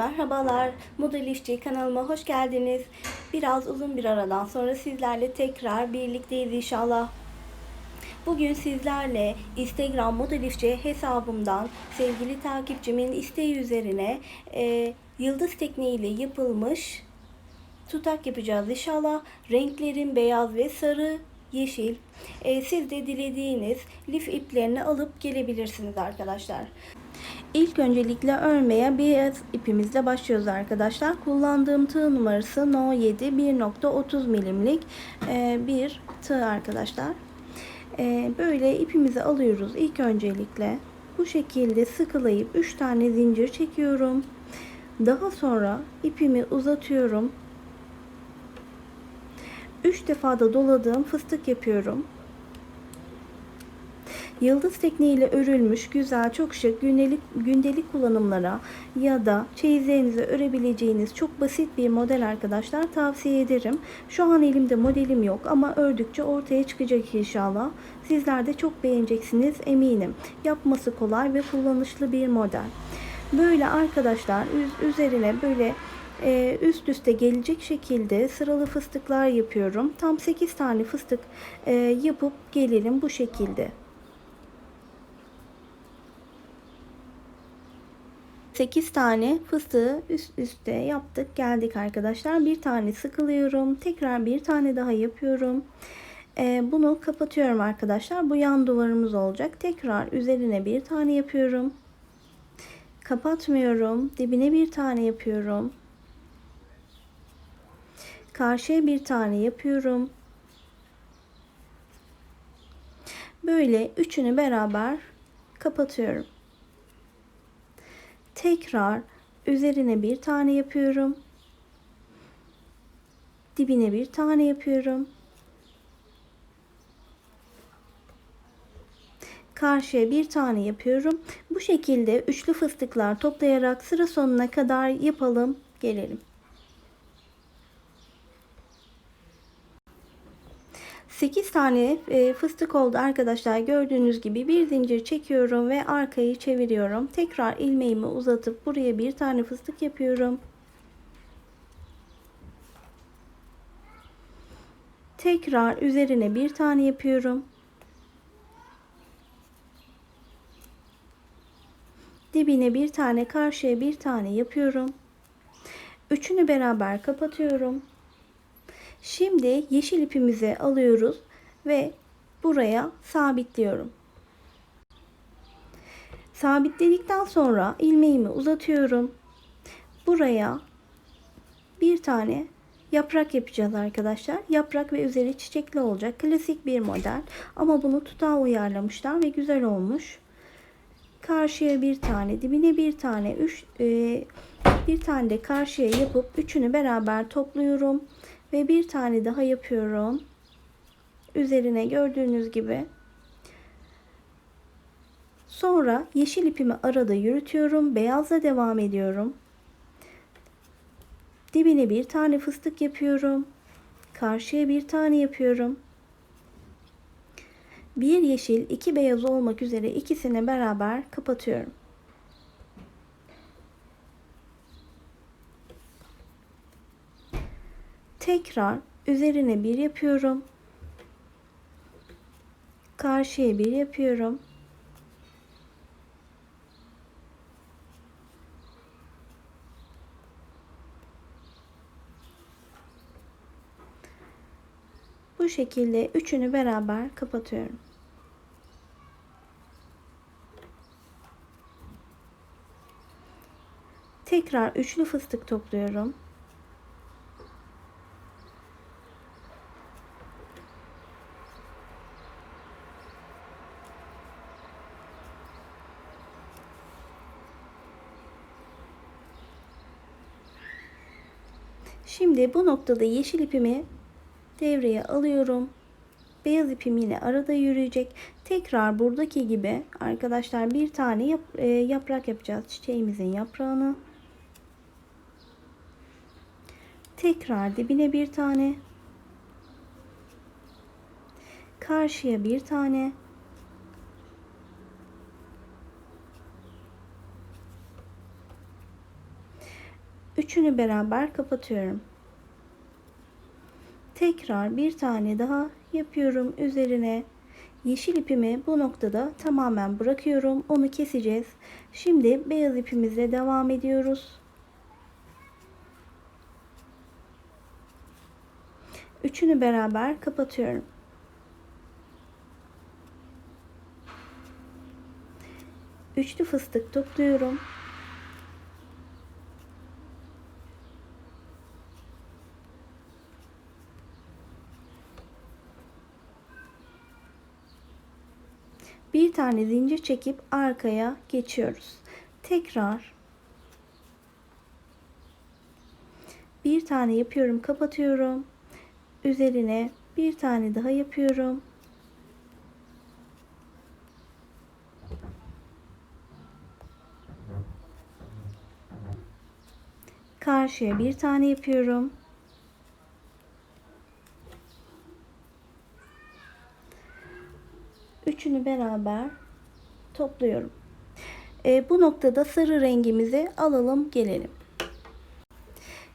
Merhabalar, Model İşçi kanalıma hoş geldiniz. Biraz uzun bir aradan sonra sizlerle tekrar birlikteyiz inşallah. Bugün sizlerle Instagram Model İşçi hesabımdan sevgili takipçimin isteği üzerine e, yıldız tekniğiyle yapılmış tutak yapacağız inşallah. Renklerin beyaz ve sarı, yeşil. E, siz de dilediğiniz lif iplerini alıp gelebilirsiniz arkadaşlar. İlk öncelikle örmeye beyaz ipimizle başlıyoruz arkadaşlar. Kullandığım tığ numarası No 7 1.30 milimlik e, bir tığ arkadaşlar. E, böyle ipimizi alıyoruz ilk öncelikle. Bu şekilde sıkılayıp 3 tane zincir çekiyorum. Daha sonra ipimi uzatıyorum. 3 defa da doladığım fıstık yapıyorum. Yıldız tekniğiyle örülmüş güzel, çok şık gündelik, gündelik kullanımlara ya da çeyizlerinize örebileceğiniz çok basit bir model arkadaşlar tavsiye ederim. Şu an elimde modelim yok ama ördükçe ortaya çıkacak inşallah. Sizler de çok beğeneceksiniz eminim. Yapması kolay ve kullanışlı bir model. Böyle arkadaşlar üzerine böyle e, üst üste gelecek şekilde sıralı fıstıklar yapıyorum. Tam 8 tane fıstık e, yapıp gelelim bu şekilde. 8 tane fıstığı üst üste yaptık geldik arkadaşlar. Bir tane sıkılıyorum. Tekrar bir tane daha yapıyorum. Ee, bunu kapatıyorum arkadaşlar. Bu yan duvarımız olacak. Tekrar üzerine bir tane yapıyorum. Kapatmıyorum. Dibine bir tane yapıyorum. Karşıya bir tane yapıyorum. Böyle üçünü beraber kapatıyorum tekrar üzerine bir tane yapıyorum. Dibine bir tane yapıyorum. Karşıya bir tane yapıyorum. Bu şekilde üçlü fıstıklar toplayarak sıra sonuna kadar yapalım. Gelelim. 8 tane e, fıstık oldu arkadaşlar. Gördüğünüz gibi bir zincir çekiyorum ve arkayı çeviriyorum. Tekrar ilmeğimi uzatıp buraya bir tane fıstık yapıyorum. Tekrar üzerine bir tane yapıyorum. Dibine bir tane, karşıya bir tane yapıyorum. Üçünü beraber kapatıyorum. Şimdi yeşil ipimizi alıyoruz ve buraya sabitliyorum. Sabitledikten sonra ilmeğimi uzatıyorum. Buraya bir tane yaprak yapacağız arkadaşlar. Yaprak ve üzeri çiçekli olacak. Klasik bir model. Ama bunu tutağa uyarlamışlar ve güzel olmuş. Karşıya bir tane, dibine bir tane, üç, e, bir tane de karşıya yapıp üçünü beraber topluyorum. Ve bir tane daha yapıyorum. Üzerine gördüğünüz gibi. Sonra yeşil ipimi arada yürütüyorum. Beyazla devam ediyorum. Dibine bir tane fıstık yapıyorum. Karşıya bir tane yapıyorum. Bir yeşil, iki beyaz olmak üzere ikisini beraber kapatıyorum. Tekrar üzerine bir yapıyorum. Karşıya bir yapıyorum. Bu şekilde üçünü beraber kapatıyorum. Tekrar üçlü fıstık topluyorum. Şimdi bu noktada yeşil ipimi devreye alıyorum. Beyaz ipim yine arada yürüyecek. Tekrar buradaki gibi arkadaşlar bir tane yap, e, yaprak yapacağız. Çiçeğimizin yaprağını. Tekrar dibine bir tane. Karşıya bir tane. Üçünü beraber kapatıyorum. Tekrar bir tane daha yapıyorum üzerine. Yeşil ipimi bu noktada tamamen bırakıyorum. Onu keseceğiz. Şimdi beyaz ipimizle devam ediyoruz. Üçünü beraber kapatıyorum. Üçlü fıstık topluyorum. Bir tane zincir çekip arkaya geçiyoruz. Tekrar bir tane yapıyorum, kapatıyorum. Üzerine bir tane daha yapıyorum. Karşıya bir tane yapıyorum. Üçünü beraber topluyorum. E, bu noktada sarı rengimizi alalım gelelim.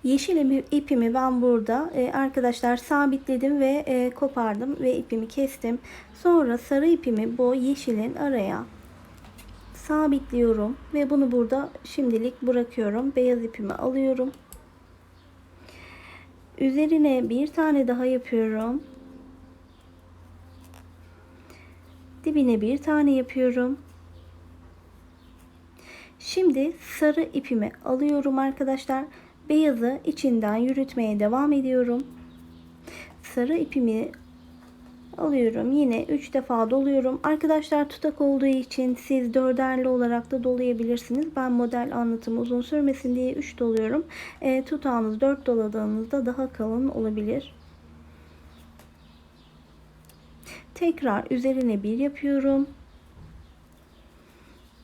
Yeşil ipimi ben burada e, arkadaşlar sabitledim ve e, kopardım ve ipimi kestim. Sonra sarı ipimi bu yeşilin araya sabitliyorum ve bunu burada şimdilik bırakıyorum. Beyaz ipimi alıyorum. Üzerine bir tane daha yapıyorum. Dibine bir tane yapıyorum. Şimdi sarı ipimi alıyorum arkadaşlar. Beyazı içinden yürütmeye devam ediyorum. Sarı ipimi alıyorum. Yine 3 defa doluyorum. Arkadaşlar tutak olduğu için siz dörderli olarak da dolayabilirsiniz. Ben model anlatımı uzun sürmesin diye 3 doluyorum. E, tutağınız 4 doladığınızda daha kalın olabilir. Tekrar üzerine bir yapıyorum.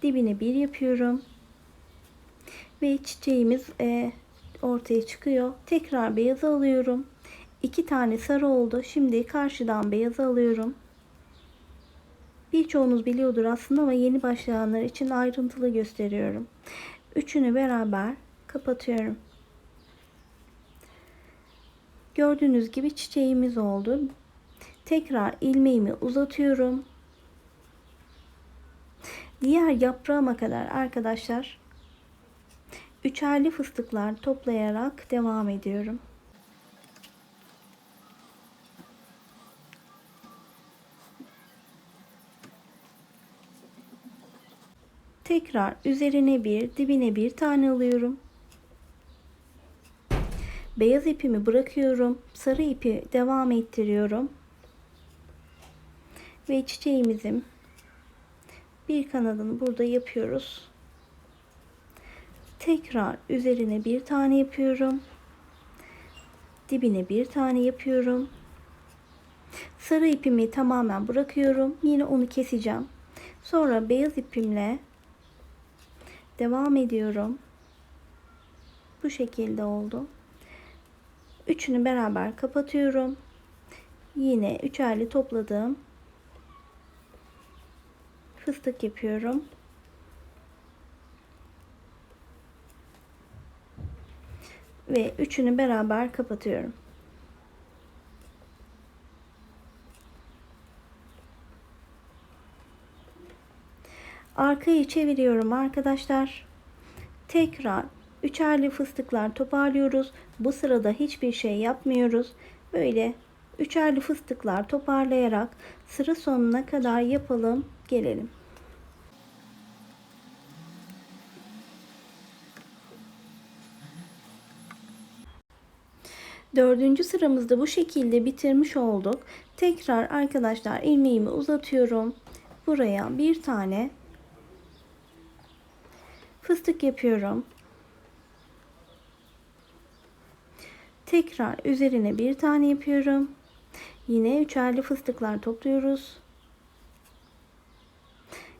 Dibine bir yapıyorum. Ve çiçeğimiz e, ortaya çıkıyor. Tekrar beyazı alıyorum. İki tane sarı oldu. Şimdi karşıdan beyazı alıyorum. Birçoğunuz biliyordur aslında ama yeni başlayanlar için ayrıntılı gösteriyorum. Üçünü beraber kapatıyorum. Gördüğünüz gibi çiçeğimiz oldu. Tekrar ilmeğimi uzatıyorum. Diğer yaprağıma kadar arkadaşlar üçerli fıstıklar toplayarak devam ediyorum. Tekrar üzerine bir, dibine bir tane alıyorum. Beyaz ipimi bırakıyorum. Sarı ipi devam ettiriyorum. Ve çiçeğimizin bir kanadını burada yapıyoruz. Tekrar üzerine bir tane yapıyorum. Dibine bir tane yapıyorum. Sarı ipimi tamamen bırakıyorum. Yine onu keseceğim. Sonra beyaz ipimle devam ediyorum. Bu şekilde oldu. Üçünü beraber kapatıyorum. Yine üçerli topladığım fıstık yapıyorum. Ve üçünü beraber kapatıyorum. Arkayı çeviriyorum arkadaşlar. Tekrar üçerli fıstıklar toparlıyoruz. Bu sırada hiçbir şey yapmıyoruz. Böyle üçerli fıstıklar toparlayarak sıra sonuna kadar yapalım. Gelelim. Dördüncü sıramızda bu şekilde bitirmiş olduk. Tekrar arkadaşlar ilmeğimi uzatıyorum. Buraya bir tane fıstık yapıyorum. Tekrar üzerine bir tane yapıyorum. Yine üçerli fıstıklar topluyoruz.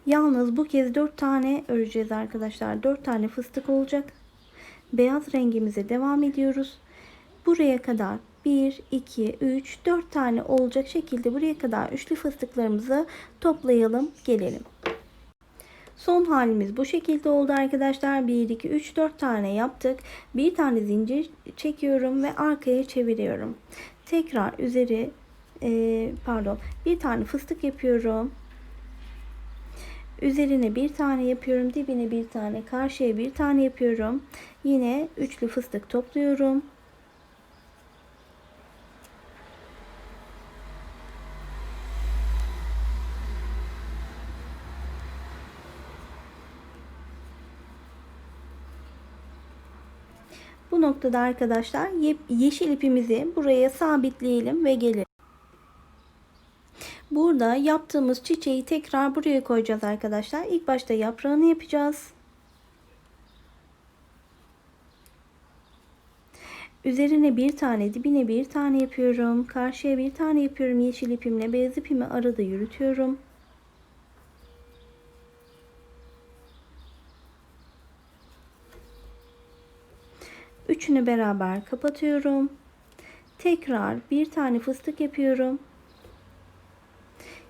Yalnız bu kez 4 tane öreceğiz arkadaşlar. 4 tane fıstık olacak. Beyaz rengimize devam ediyoruz. Buraya kadar 1, 2, 3, 4 tane olacak şekilde buraya kadar üçlü fıstıklarımızı toplayalım, gelelim. Son halimiz bu şekilde oldu arkadaşlar. 1, 2, 3, 4 tane yaptık. Bir tane zincir çekiyorum ve arkaya çeviriyorum. Tekrar üzeri e, pardon bir tane fıstık yapıyorum. Üzerine bir tane yapıyorum. Dibine bir tane. Karşıya bir tane yapıyorum. Yine üçlü fıstık topluyorum. Bu noktada arkadaşlar yeşil ipimizi buraya sabitleyelim ve gelelim. Burada yaptığımız çiçeği tekrar buraya koyacağız arkadaşlar. İlk başta yaprağını yapacağız. Üzerine bir tane, dibine bir tane yapıyorum. Karşıya bir tane yapıyorum. Yeşil ipimle beyaz ipimi arada yürütüyorum. Üçünü beraber kapatıyorum. Tekrar bir tane fıstık yapıyorum.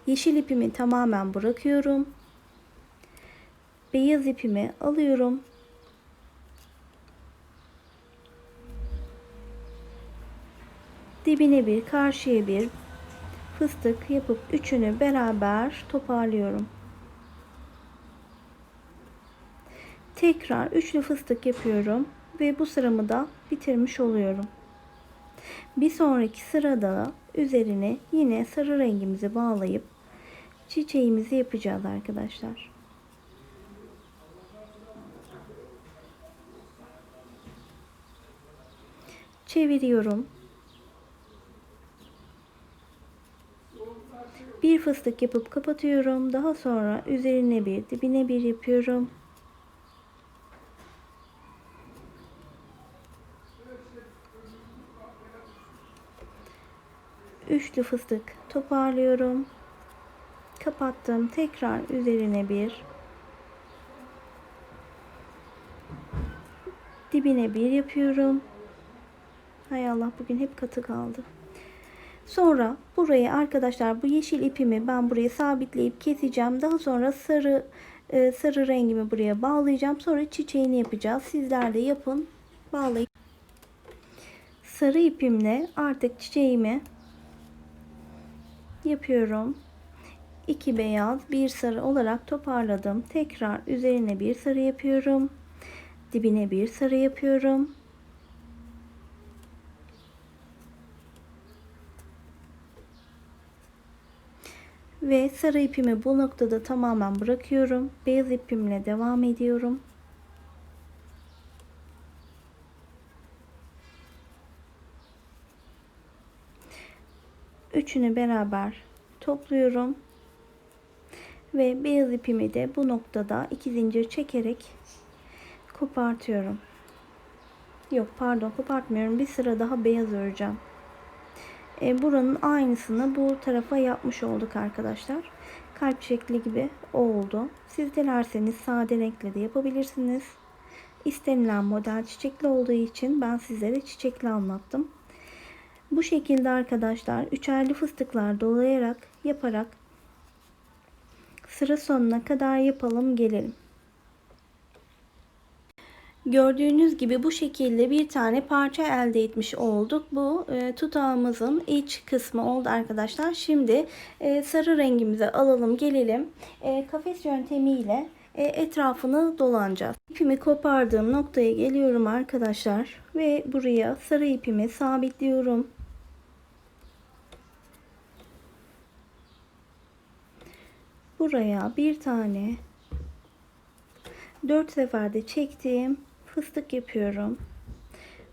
Yeşil ipimi tamamen bırakıyorum. Beyaz ipimi alıyorum. Dibine bir, karşıya bir fıstık yapıp üçünü beraber toparlıyorum. Tekrar üçlü fıstık yapıyorum ve bu sıramı da bitirmiş oluyorum. Bir sonraki sırada üzerine yine sarı rengimizi bağlayıp çiçeğimizi yapacağız arkadaşlar. Çeviriyorum. Bir fıstık yapıp kapatıyorum. Daha sonra üzerine bir, dibine bir yapıyorum. Üçlü fıstık toparlıyorum. Kapattım. Tekrar üzerine bir. Dibine bir yapıyorum. Hay Allah bugün hep katı kaldı. Sonra buraya arkadaşlar bu yeşil ipimi ben buraya sabitleyip keseceğim. Daha sonra sarı e, sarı rengimi buraya bağlayacağım. Sonra çiçeğini yapacağız. Sizler de yapın. Bağlayıp sarı ipimle artık çiçeğimi yapıyorum. 2 beyaz, bir sarı olarak toparladım. Tekrar üzerine bir sarı yapıyorum. Dibine bir sarı yapıyorum. Ve sarı ipimi bu noktada tamamen bırakıyorum. Beyaz ipimle devam ediyorum. Üçünü beraber topluyorum. Ve beyaz ipimi de bu noktada iki zincir çekerek kopartıyorum. Yok pardon kopartmıyorum. Bir sıra daha beyaz öreceğim. E, buranın aynısını bu tarafa yapmış olduk arkadaşlar. Kalp şekli gibi oldu. Siz dilerseniz sade renkle de yapabilirsiniz. İstenilen model çiçekli olduğu için ben sizlere çiçekli anlattım. Bu şekilde arkadaşlar üçerli fıstıklar dolayarak yaparak sıra sonuna kadar yapalım gelelim. Gördüğünüz gibi bu şekilde bir tane parça elde etmiş olduk. Bu e, tutağımızın iç kısmı oldu arkadaşlar. Şimdi e, sarı rengimize alalım gelelim. E, kafes yöntemiyle e, etrafını dolanacağız. İpimi kopardığım noktaya geliyorum arkadaşlar. Ve buraya sarı ipimi sabitliyorum. Buraya bir tane 4 seferde çektiğim fıstık yapıyorum.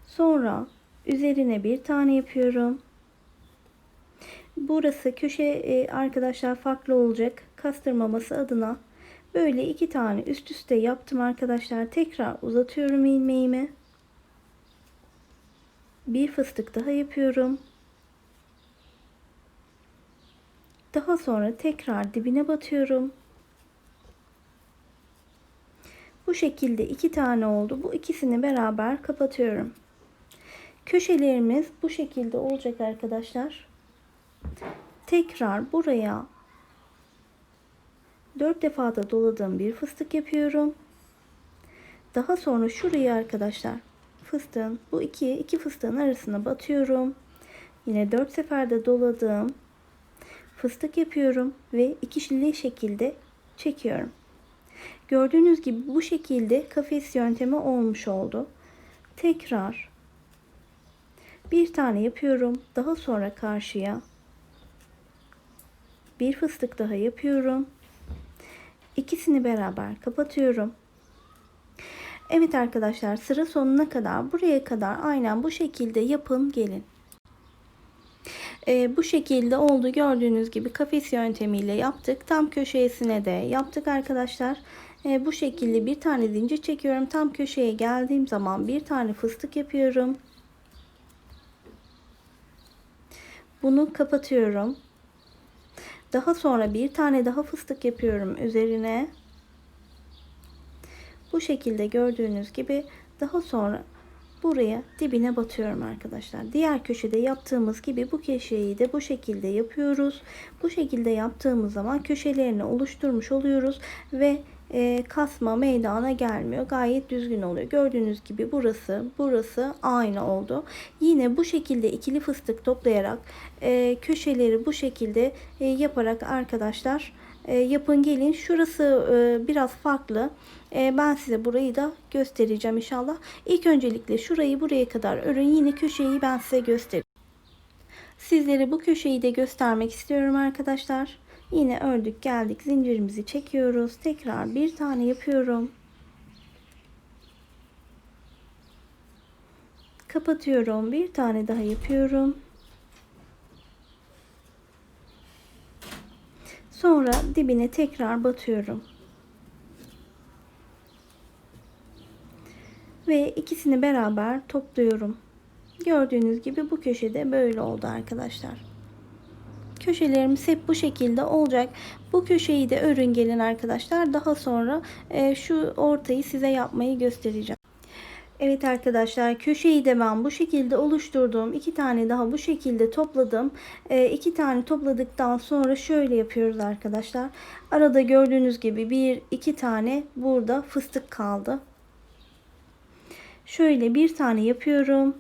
Sonra üzerine bir tane yapıyorum. Burası köşe e, arkadaşlar farklı olacak. Kastırmaması adına böyle iki tane üst üste yaptım arkadaşlar. Tekrar uzatıyorum ilmeğimi. Bir fıstık daha yapıyorum. Daha sonra tekrar dibine batıyorum. Bu şekilde iki tane oldu. Bu ikisini beraber kapatıyorum. Köşelerimiz bu şekilde olacak arkadaşlar. Tekrar buraya 4 defa da doladığım bir fıstık yapıyorum. Daha sonra şurayı arkadaşlar fıstığın bu iki iki fıstığın arasına batıyorum. Yine 4 seferde doladığım fıstık yapıyorum ve ikişli şekilde çekiyorum. Gördüğünüz gibi bu şekilde kafes yöntemi olmuş oldu. Tekrar bir tane yapıyorum. Daha sonra karşıya bir fıstık daha yapıyorum. İkisini beraber kapatıyorum. Evet arkadaşlar sıra sonuna kadar buraya kadar aynen bu şekilde yapın gelin. Ee, bu şekilde oldu gördüğünüz gibi kafes yöntemiyle yaptık. Tam köşesine de yaptık arkadaşlar. Ee, bu şekilde bir tane zincir çekiyorum. Tam köşeye geldiğim zaman bir tane fıstık yapıyorum. Bunu kapatıyorum. Daha sonra bir tane daha fıstık yapıyorum üzerine. Bu şekilde gördüğünüz gibi daha sonra buraya dibine batıyorum arkadaşlar. Diğer köşede yaptığımız gibi bu köşeyi de bu şekilde yapıyoruz. Bu şekilde yaptığımız zaman köşelerini oluşturmuş oluyoruz ve e, kasma meydana gelmiyor. Gayet düzgün oluyor. Gördüğünüz gibi burası burası aynı oldu. Yine bu şekilde ikili fıstık toplayarak e, köşeleri bu şekilde e, yaparak arkadaşlar e, yapın gelin. Şurası e, biraz farklı. E, ben size burayı da göstereceğim inşallah. İlk öncelikle şurayı buraya kadar örün. Yine köşeyi ben size göstereyim. Sizlere bu köşeyi de göstermek istiyorum arkadaşlar. Yine ördük geldik zincirimizi çekiyoruz. Tekrar bir tane yapıyorum. Kapatıyorum. Bir tane daha yapıyorum. Sonra dibine tekrar batıyorum. Ve ikisini beraber topluyorum. Gördüğünüz gibi bu köşede böyle oldu arkadaşlar. Köşelerimiz hep bu şekilde olacak. Bu köşeyi de örün gelin arkadaşlar. Daha sonra e, şu ortayı size yapmayı göstereceğim. Evet arkadaşlar köşeyi de ben bu şekilde oluşturdum. İki tane daha bu şekilde topladım. E, iki tane topladıktan sonra şöyle yapıyoruz arkadaşlar. Arada gördüğünüz gibi bir iki tane burada fıstık kaldı. Şöyle bir tane yapıyorum.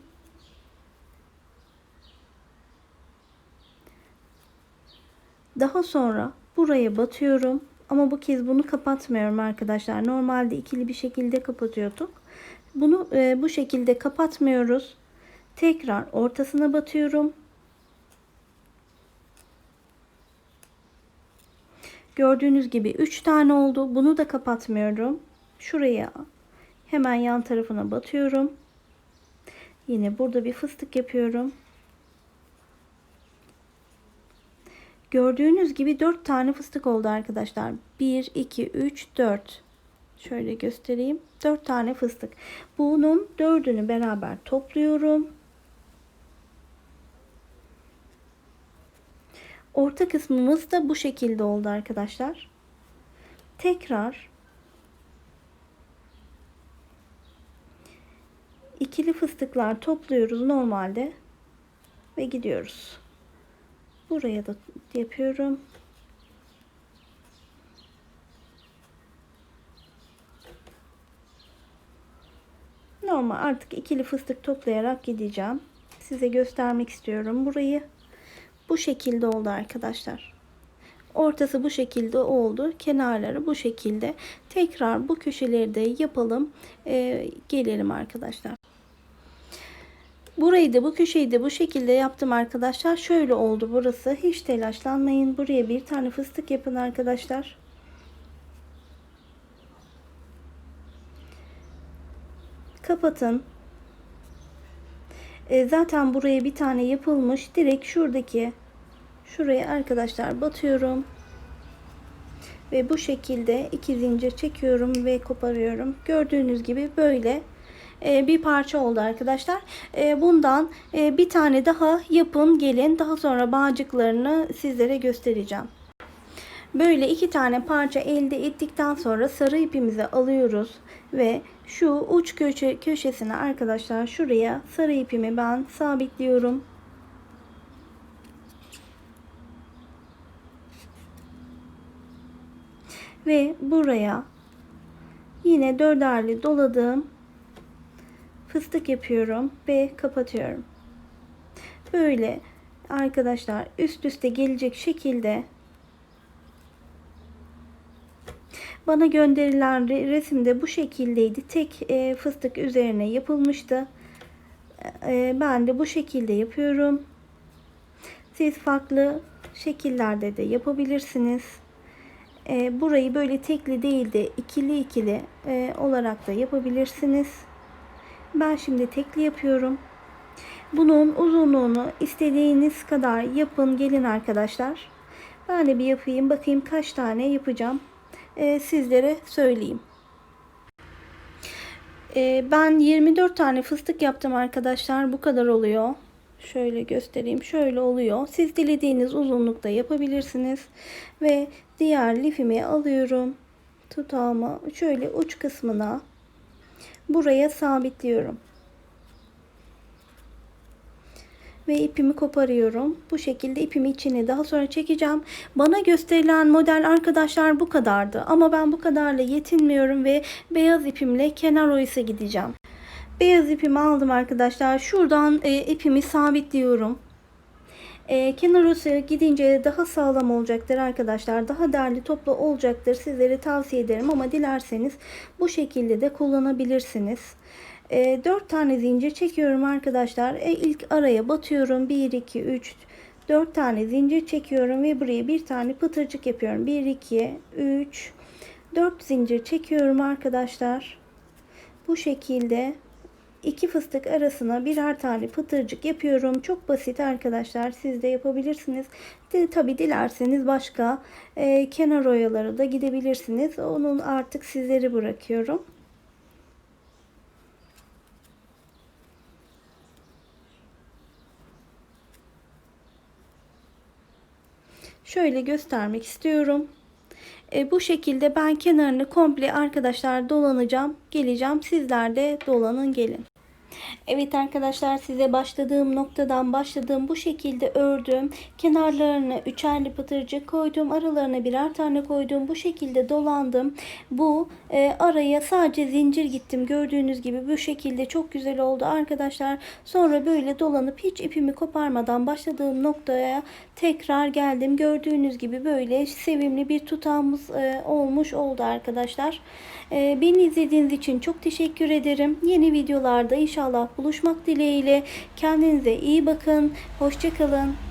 Daha sonra buraya batıyorum. Ama bu kez bunu kapatmıyorum arkadaşlar. Normalde ikili bir şekilde kapatıyorduk. Bunu e, bu şekilde kapatmıyoruz. Tekrar ortasına batıyorum. Gördüğünüz gibi 3 tane oldu. Bunu da kapatmıyorum. Şuraya hemen yan tarafına batıyorum. Yine burada bir fıstık yapıyorum. Gördüğünüz gibi 4 tane fıstık oldu arkadaşlar. 1, 2, 3, 4. Şöyle göstereyim. 4 tane fıstık. Bunun dördünü beraber topluyorum. Orta kısmımız da bu şekilde oldu arkadaşlar. Tekrar ikili fıstıklar topluyoruz normalde ve gidiyoruz. Buraya da yapıyorum. Normal artık ikili fıstık toplayarak gideceğim. Size göstermek istiyorum burayı. Bu şekilde oldu arkadaşlar. Ortası bu şekilde oldu. Kenarları bu şekilde. Tekrar bu köşeleri de yapalım. Ee, gelelim arkadaşlar. Burayı da bu köşeyi de bu şekilde yaptım arkadaşlar. Şöyle oldu burası. Hiç telaşlanmayın. Buraya bir tane fıstık yapın arkadaşlar. Kapatın. E, zaten buraya bir tane yapılmış. Direkt şuradaki şuraya arkadaşlar batıyorum. Ve bu şekilde iki zincir çekiyorum ve koparıyorum. Gördüğünüz gibi böyle e, bir parça oldu arkadaşlar. E, bundan e, bir tane daha yapın gelin. Daha sonra bağcıklarını sizlere göstereceğim. Böyle iki tane parça elde ettikten sonra sarı ipimizi alıyoruz ve şu uç köşe köşesine arkadaşlar şuraya sarı ipimi ben sabitliyorum. Ve buraya yine dörderli doladığım fıstık yapıyorum ve kapatıyorum. Böyle arkadaşlar üst üste gelecek şekilde bana gönderilen re- resimde bu şekildeydi. Tek e, fıstık üzerine yapılmıştı. E, ben de bu şekilde yapıyorum. Siz farklı şekillerde de yapabilirsiniz. E, burayı böyle tekli değil de ikili ikili e, olarak da yapabilirsiniz. Ben şimdi tekli yapıyorum. Bunun uzunluğunu istediğiniz kadar yapın gelin arkadaşlar. Ben de bir yapayım bakayım kaç tane yapacağım. Ee, sizlere söyleyeyim. Ee, ben 24 tane fıstık yaptım arkadaşlar. Bu kadar oluyor. Şöyle göstereyim. Şöyle oluyor. Siz dilediğiniz uzunlukta yapabilirsiniz. Ve diğer lifimi alıyorum. Tutağımı şöyle uç kısmına buraya sabitliyorum. Ve ipimi koparıyorum. Bu şekilde ipimi içine daha sonra çekeceğim. Bana gösterilen model arkadaşlar bu kadardı. Ama ben bu kadarla yetinmiyorum ve beyaz ipimle kenar oyası gideceğim. Beyaz ipimi aldım arkadaşlar. Şuradan e, ipimi sabitliyorum. E, kenar oyası gidince daha sağlam olacaktır arkadaşlar. Daha değerli toplu olacaktır. Sizlere tavsiye ederim ama dilerseniz bu şekilde de kullanabilirsiniz. E, 4 tane zincir çekiyorum arkadaşlar. E, ilk araya batıyorum. 1, 2, 3, 4 tane zincir çekiyorum ve buraya bir tane pıtırcık yapıyorum. 1, 2, 3, 4 zincir çekiyorum arkadaşlar. Bu şekilde iki fıstık arasına birer tane pıtırcık yapıyorum. Çok basit arkadaşlar. Siz de yapabilirsiniz. De, tabi dilerseniz başka e, kenar oyaları da gidebilirsiniz. Onun artık sizleri bırakıyorum. Şöyle göstermek istiyorum. E, bu şekilde ben kenarını komple arkadaşlar dolanacağım. Geleceğim. Sizler de dolanın gelin. Evet arkadaşlar size başladığım noktadan başladığım bu şekilde ördüm. Kenarlarına üçerli pıtırcık koydum. Aralarına birer tane koydum. Bu şekilde dolandım. Bu e, araya sadece zincir gittim. Gördüğünüz gibi bu şekilde çok güzel oldu arkadaşlar. Sonra böyle dolanıp hiç ipimi koparmadan başladığım noktaya tekrar geldim. Gördüğünüz gibi böyle sevimli bir tutağımız e, olmuş oldu arkadaşlar. E, beni izlediğiniz için çok teşekkür ederim. Yeni videolarda inşallah buluşmak dileğiyle. Kendinize iyi bakın. Hoşçakalın.